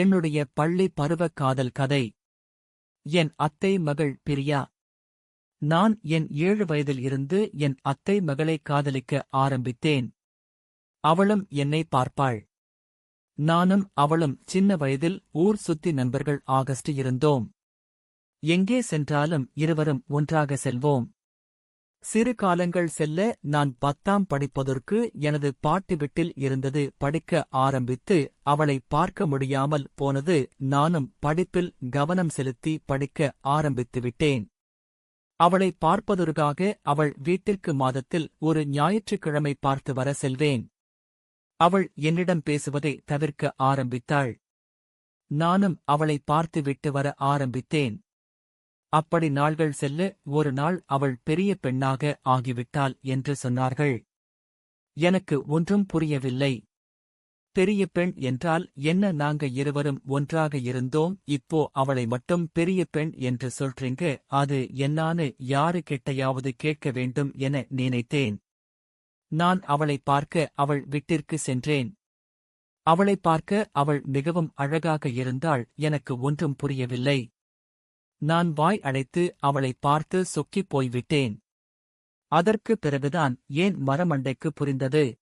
என்னுடைய பள்ளி பருவ காதல் கதை. என் அத்தை மகள் பிரியா. நான் என் ஏழு வயதில் இருந்து என் அத்தை மகளை காதலிக்க ஆரம்பித்தேன். அவளும் என்னை பார்ப்பாள். நானும் அவளும் சின்ன வயதில் ஊர் சுத்தி நண்பர்கள் ஆகஸ்ட் இருந்தோம். எங்கே சென்றாலும் இருவரும் ஒன்றாக செல்வோம். சிறு காலங்கள் செல்ல நான் பத்தாம் படிப்பதற்கு எனது பாட்டு வீட்டில் இருந்தது படிக்க ஆரம்பித்து அவளை பார்க்க முடியாமல் போனது நானும் படிப்பில் கவனம் செலுத்தி படிக்க ஆரம்பித்து விட்டேன். அவளை பார்ப்பதற்காக அவள் வீட்டிற்கு மாதத்தில் ஒரு ஞாயிற்றுக்கிழமை பார்த்து வர செல்வேன். அவள் என்னிடம் பேசுவதை தவிர்க்க ஆரம்பித்தாள். நானும் அவளை பார்த்து விட்டு வர ஆரம்பித்தேன். அப்படி நாள்கள் செல்ல ஒரு நாள் அவள் பெரிய பெண்ணாக ஆகிவிட்டாள் என்று சொன்னார்கள். எனக்கு ஒன்றும் புரியவில்லை. பெரிய பெண் என்றால் என்ன நாங்க இருவரும் ஒன்றாக இருந்தோம் இப்போ அவளை மட்டும் பெரிய பெண் என்று சொல்றீங்க அது என்னான்னு யாரு கிட்டையாவது கேட்க வேண்டும் என நினைத்தேன். நான் அவளை பார்க்க அவள் வீட்டிற்கு சென்றேன். அவளை பார்க்க அவள் மிகவும் அழகாக இருந்தாள் எனக்கு ஒன்றும் புரியவில்லை. நான் வாய் அடைத்து அவளை பார்த்து சொக்கிப் போய்விட்டேன். அதற்குப் பிறகுதான் ஏன் மரமண்டைக்கு புரிந்தது?